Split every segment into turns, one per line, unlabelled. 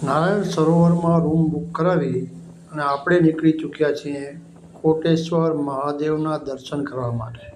Narayan સરોવરમાં room book કરાવી અને આપણે નીકળી ચૂક્યા છીએ કોટેશ્વર મહાદેવના દર્શન કરવા માટે.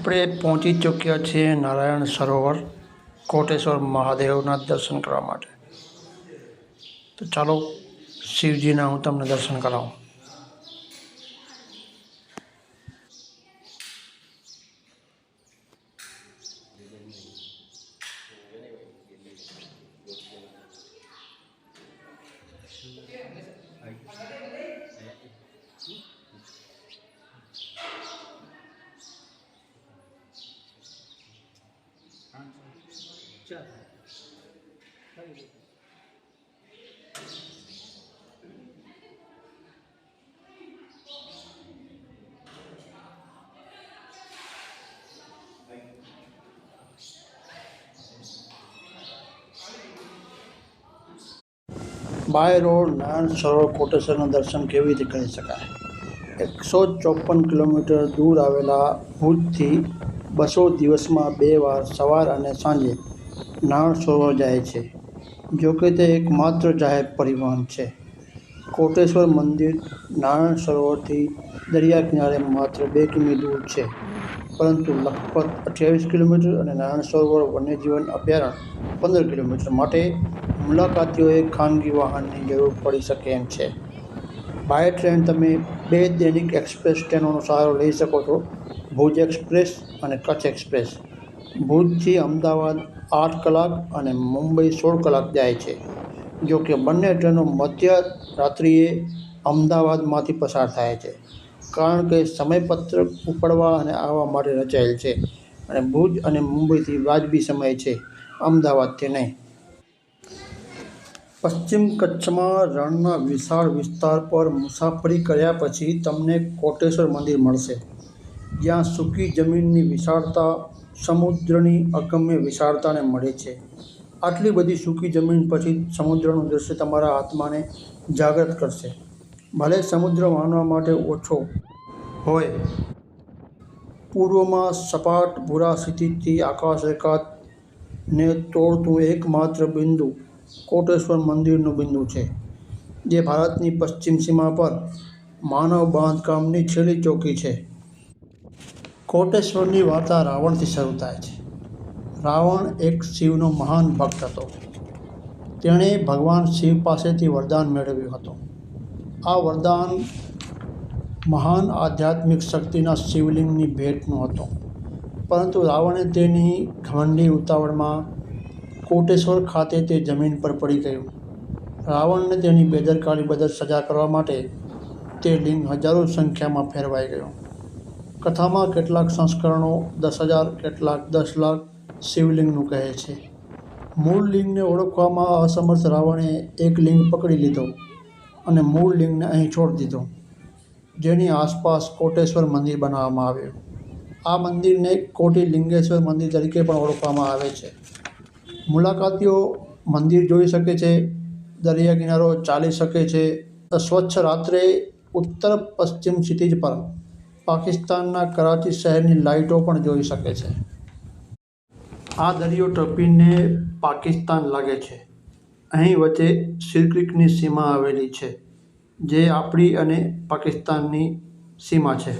આપણે પહોંચી ચૂક્યા છીએ નારાયણ સરોવર, કોટેશ્વર મહાદેવના દર્શન કરવા માટે. તો ચાલો, શિવજીના હું તમને દર્શન કરાવું. બાય રોડ, નારાયણ સરોવર કોટેશ્વરના દર્શન કેવી રીતે કરી શકાય? એકસો ચોપન કિલોમીટર દૂર આવેલા ભુજથી બસો દિવસમાં બે વાર સવાર અને સાંજે નારાયણ સરોવર જાય છે. જો કે તે એકમાત્ર જાહેર પરિવહન છે. કોટેશ્વર મંદિર નારાયણ સરોવરથી દરિયા કિનારે માત્ર બે કિમી દૂર છે. પરંતુ લખપત અઠ્યાવીસ કિલોમીટર અને નારાયણ સરોવર વન્યજીવન અભયારણ્ય પંદર કિલોમીટર માટે મુલાકાતીઓએ ખાનગી વાહનની જરૂર પડી શકે એમ છે. બાય ટ્રેન તમે બે દૈનિક એક્સપ્રેસ ટ્રેનોનો સહારો લઈ શકો છો. ભુજ એક્સપ્રેસ અને કચ્છ એક્સપ્રેસ. ભુજથી અમદાવાદ આઠ કલાક અને મુંબઈ સોળ કલાક જાય છે. જો કે બંને ટ્રેનો મધ્ય રાત્રિએ અમદાવાદમાંથી પસાર થાય છે. કારણ કે સમયપત્રક ઉપડવા અને આવવા માટે રચાયેલ છે અને ભુજ અને મુંબઈથી વાજબી સમય છે. અમદાવાદથી નહીં. પશ્ચિમ કચ્છમાં રણના વિશાળ વિસ્તાર પર મુસાફરી કર્યા પછી તમને કોટેશ્વર મંદિર મળશે. જ્યાં સૂકી જમીનની વિશાળતા સમુદ્રની અગમ્ય વિશાળતાને મળે છે. આટલી બધી સૂકી જમીન પછી સમુદ્રનું દૃશ્ય તમારા આત્માને જાગૃત કરશે. ભલે સમુદ્ર માનવા માટે ઓછો હોય. પૂર્વમાં સપાટ ભૂરા સ્થિતિથી આકાશ રેખાને તોડતું એકમાત્ર બિંદુ કોટેશ્વર મંદિરનું બિંદુ છે, જે ભારતની પશ્ચિમ સીમા પર માનવ બાંધકામની છેલ્લી ચોકી છે. કોટેશ્વરની વાર્તા રાવણથી શરૂ થાય છે. રાવણ એક શિવનો મહાન ભક્ત હતો. તેણે ભગવાન શિવ પાસેથી વરદાન મેળવ્યું હતું. આ વરદાન મહાન આધ્યાત્મિક શક્તિના શિવલિંગની ભેટનું હતું. પરંતુ રાવણે તેની ઘમંડી ઉતાવળમાં કોટેશ્વર ખાતે તે જમીન પર પડી ગયું. રાવણને તેની બેદરકારી બદલ સજા કરવા માટે તે લિંગ હજારો સંખ્યામાં ફેરવાઈ ગયું. કથામાં કેટલાક સંસ્કરણો દસ હજાર, કેટલાક દસ લાખ શિવલિંગનું કહે છે. મૂળ લિંગને ઓળખવામાં અસમર્થ રાવણે એક લિંગ પકડી લીધો અને મૂળ લિંગને અહીં છોડી દીધો, જેની આસપાસ કોટેશ્વર મંદિર બનાવવામાં આવ્યું. આ મંદિરને કોટી લિંગેશ્વર મંદિર તરીકે પણ ઓળખવામાં આવે છે. મુલાકાતીઓ મંદિર જોઈ શકે છે, દરિયા કિનારો ચાલી શકે છે. સ્વચ્છ રાત્રે ઉત્તર પશ્ચિમ ક્ષિતિજ પર પાકિસ્તાનના કરાચી શહેરની લાઇટો પણ જોઈ શકે છે. આ દરિયો ટપીને પાકિસ્તાન લાગે છે. અહીં વચ્ચે સિરક્રિકની સીમા આવેલી છે, જે આપણી અને પાકિસ્તાનની સીમા છે.